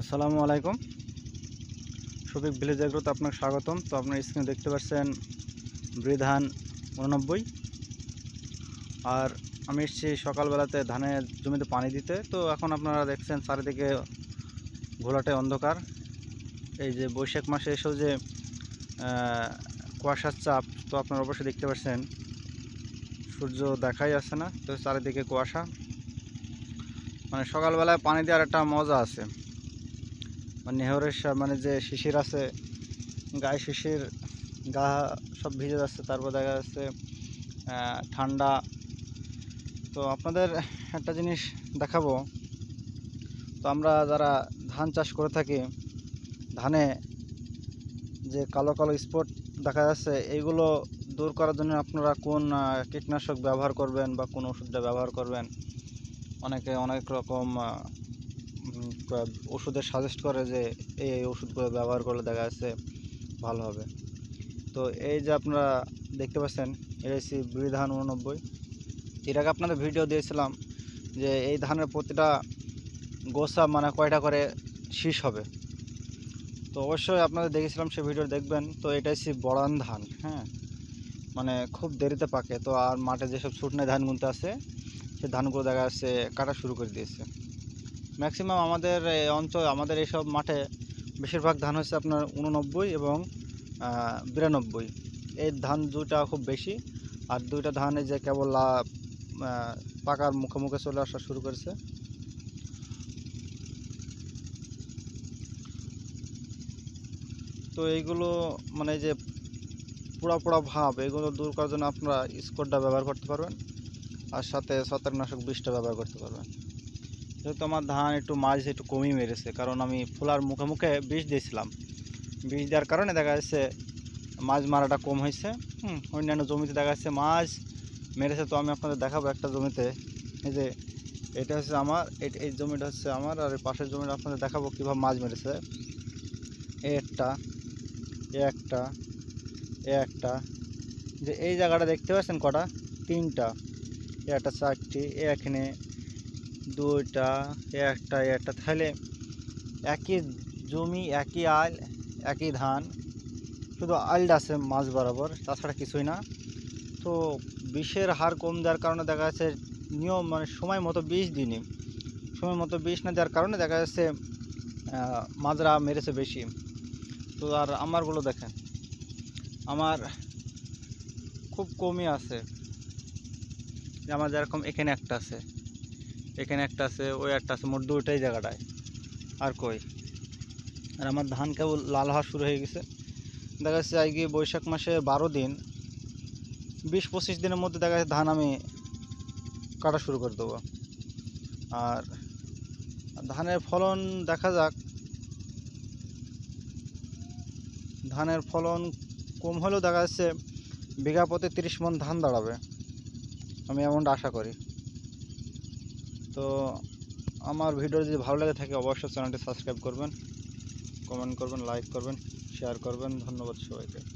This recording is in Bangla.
আসসালামু আলাইকুম। শফিক ভিলেজ এগ্রোতে আপনাকে স্বাগতম। তো আপনার স্ক্রিনে দেখতে পাচ্ছেন বৃধান উননব্বই। আর আমি এসেছি সকালবেলাতে ধানের জমিতে পানি দিতে। তো এখন আপনারা দেখছেন চারিদিকে ঘোলাটে অন্ধকার। এই যে বৈশাখ মাসে এসেও যে কুয়াশার চাপ, তো আপনারা অবশ্যই দেখতে পাচ্ছেন। সূর্য দেখাই যাচ্ছে না, তো চারিদিকে কুয়াশা। মানে সকালবেলায় পানি দেওয়ার একটা মজা আছে। মানে নেহরের মানে যে শিশির আছে, গায়ে শিশির, গা সব ভিজে যাচ্ছে, তারপর দেখা যাচ্ছে ঠান্ডা। তো আপনাদের একটা জিনিস দেখাবো। তো আমরা যারা ধান চাষ করে থাকি, ধানে যে কালো কালো স্পট দেখা যাচ্ছে, এইগুলো দূর করার জন্য আপনারা কোন কীটনাশক ব্যবহার করবেন বা কোন ওষুধটা ব্যবহার করবেন? অনেকে অনেক রকম ওষুধের সাজেস্ট করে যে এই এই ওষুধগুলো ব্যবহার করলে দেখা যাচ্ছে ভালো হবে। তো এই যে আপনারা দেখতে পাচ্ছেন এসি বিড়ি ধান উননব্বই। এর আগে আপনাদের ভিডিও দিয়েছিলাম যে এই ধানের প্রতিটা গোসা মানে কয়টা করে শীষ হবে। তো অবশ্যই আপনাদের দেখেছিলাম সে ভিডিও দেখবেন। তো এটা হচ্ছে বড়ান ধান হ্যাঁ? মানে খুব দেরিতে পাকে। তো আর মাঠে যেসব শুকনো ধানগুলো আছে সে ধানগুলো দেখা যাচ্ছে কাটা শুরু করে দিয়েছে। ম্যাক্সিমাম আমাদের অঞ্চল, আমাদের এইসব মাঠে বেশিরভাগ ধান হচ্ছে আপনার উননব্বই এবং বিরানব্বই। এই ধান দুইটা খুব বেশি, আর দুইটা ধান যে কেবল পাকার মুখে চলে আসা শুরু করেছে। তো এইগুলো মানে যে পোড়া পোড়া ভাব, এগুলো দূর করার জন্য আপনারা স্কোরটা ব্যবহার করতে পারবেন, আর সাথে ছত্রাকনাশক বিষটা ব্যবহার করতে পারবেন। যেহেতু আমার ধান একটু মাছ একটু কমই মেরেছে, কারণ আমি ফুলার মুখে মুখে বিষ দিয়েছিলাম। বিষ দেওয়ার কারণে দেখা যাচ্ছে মাছ মারাটা কম হয়েছে। হুম, অন্যান্য জমিতে দেখা যাচ্ছে মাছ মেরেছে, তো আমি আপনাদের দেখাবো একটা জমিতে। এই যে, এটা হচ্ছে আমার, এই- জমিটা হচ্ছে আমার, আর এই পাশের জমিটা আপনাদের দেখাবো কীভাবে মাছ মেরেছে। এই একটা এ একটা এ একটা। যে এই জায়গাটা দেখতে পাচ্ছেন কটা? তিনটা। এ একটা চারটি এ এখানে দুইটা, একটা একটা। তাহলে একই জমি, একই আল, একই ধান, শুধু আলটা আছে মাছ বরাবর, তাছাড়া কিছুই না। তো বিষের হার কম দেওয়ার কারণে দেখা যাচ্ছে নিয়ম মানে সময় মতো বিষ দিইনি। সময় মতো বিষ না দেওয়ার কারণে দেখা যাচ্ছে মাজরা মেরেছে বেশি। তো আর আমারগুলো দেখেন, আমার খুব কমই আছে। আমার যেরকম এখানে একটা আছে। এখানে একটা আছে, ওই একটা আছে, মোট দুইটাই জায়গাটায়। আর কই? আর আমার ধান কেবল লাল হওয়া শুরু হয়ে গেছে। দেখা যাচ্ছে আজকে বৈশাখ মাসে বারো দিন, বিশ পঁচিশ দিনের মধ্যে দেখা যাচ্ছে ধান আমি কাটা শুরু করে দেবো। আর ধানের ফলন দেখা যাক। ধানের ফলন কম হলেও দেখা যাচ্ছে বিঘা প্রতি তিরিশ মন ধান দাঁড়াবে। আমি এমনটা আশা করি। তো আমার ভিডিও যদি ভালো লাগে থাকে, অবশ্যই চ্যানেলটি সাবস্ক্রাইব করবেন, কমেন্ট করবেন, লাইক করবেন, শেয়ার করবেন। ধন্যবাদ সবাইকে।